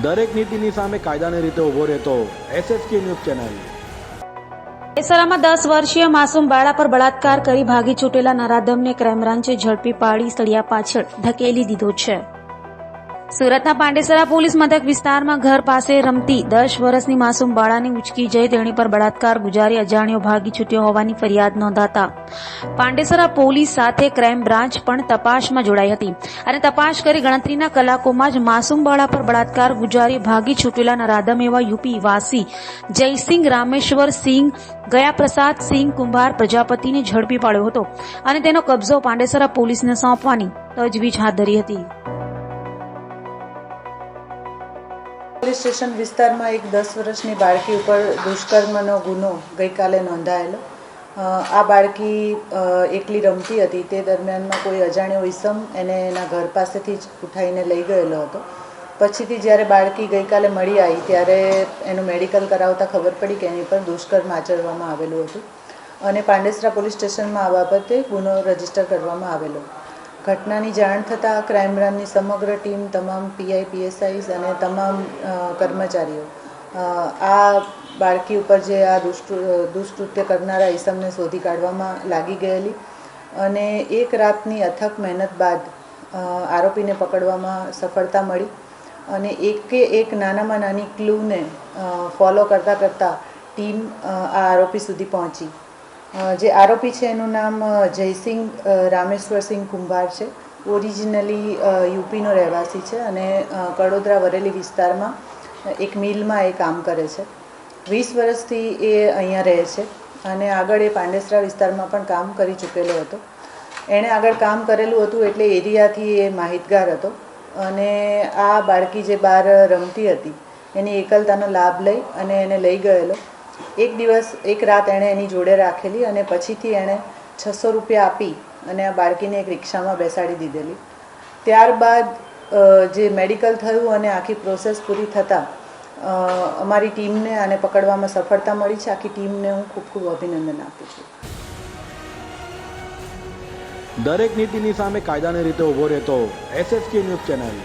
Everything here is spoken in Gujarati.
દરેક નીતિની સામે કાયદાની રીતે ઊભો રહેતો એસએસકે ન્યૂઝ ચેનલ. દહેસરામાં દસ વર્ષીય માસૂમ બાળા પર બળાત્કાર કરી ભાગી છૂટેલા નરાધમને ક્રાઇમ બ્રાન્ચે ઝડપી પાડી સળિયા પાછળ ધકેલી દીધો છે. સુરતના પાંડેસરા પોલીસ મથક વિસ્તારમાં ઘર પાસે રમતી દસ વર્ષની માસૂમ બાળાની ઉચકી જઈ તેણી પર બળાત્કાર ગુજારી અજાણ્યો ભાગી છૂટ્યો હોવાની ફરિયાદ નોંધાતા. પાંડેસરા પોલીસ સાથે ક્રાઇમ બ્રાન્ચ પણ તપાસમાં જોડાઈ હતી અને તપાસ કરી ગણતરીના કલાકોમાં જ માસૂમ બાળા પર બળાત્કાર ગુજારી ભાગી છૂટેલા નરાધમ એવા યુપી વાસી જયસિંહ, રામેશ્વર સિંહ ગયા પ્રસાદ સિંહ કુંભાર પ્રજાપતિને ઝડપી પાડ્યો હતો અને તેનો કબજો પાંડેસરા પોલીસને સોંપવાની તજવીજ હાથ ધરી હતી. પોલીસ સ્ટેશન વિસ્તારમાં એક દસ વર્ષની બાળકી ઉપર દુષ્કર્મનો ગુનો ગઈકાલે નોંધાયેલો. આ બાળકી એકલી રમતી હતી. તે દરમિયાનમાં કોઈ અજાણ્યો ઈસમ એને એના ઘર પાસેથી જ ઉઠાઈને લઈ ગયેલો હતો. પછીથી જ્યારે બાળકી ગઈકાલે મળી આવી, ત્યારે એનું મેડિકલ કરાવતા ખબર પડી કે એની પર દુષ્કર્મ આચરવામાં આવેલું હતું. અને પાંડેસરા પોલીસ સ્ટેશનમાં આ બાબતે ગુનો રજિસ્ટર કરવામાં આવેલો. ઘટનાની જાણ થતાં ક્રાઇમ બ્રાન્ચની સમગ્ર ટીમ, તમામ પીઆઈ પીએસઆઈસ અને તમામ કર્મચારીઓ આ બાળકી ઉપર જે આ દુષ્ટ, દુષ્કૃત્ય કરનારા ઈસમને શોધી કાઢવામાં લાગી ગયેલી અને એક રાતની અથક મહેનત બાદ આરોપીને પકડવામાં સફળતા મળી અને એકે એક નાનામાં નાની ક્લૂને ફોલો કરતાં કરતાં ટીમ આ આરોપી સુધી પહોંચી. જે આરોપી છે એનું નામ જયસિંહ રામેશ્વરસિંહ કુંભાર છે. ઓરિજિનલી યુપીનો રહેવાસી છે અને કડોદરા વરેલી વિસ્તારમાં એક મિલમાં એ કામ કરે છે. વીસ વર્ષથી એ અહીંયા રહે છે અને આગળ એ પાંડેસરા વિસ્તારમાં પણ કામ કરી ચૂકેલો હતો. એણે આગળ કામ કરેલું હતું એટલે એરિયાથી એ માહિતગાર હતો અને આ બાળકી જે બહાર રમતી હતી, એની એકલતાનો લાભ લઈ અને એને લઈ ગયેલો. એક દિવસ, એક રાત એણે એની જોડે રાખેલી અને પછીથી એણે છસો રૂપિયા આપી અને આ બાળકીને એક રિક્ષામાં બેસાડી દીધેલી. ત્યારબાદ જે મેડિકલ થયું અને આખી પ્રોસેસ પૂરી થતાં અમારી ટીમને આને પકડવામાં સફળતા મળી છે. આખી ટીમને હું ખૂબ ખૂબ અભિનંદન આપું છું. દરેક નીતિની સામે કાયદાની રીતે ઊભો રહેતો એસએસકે ન્યૂઝ ચેનલ.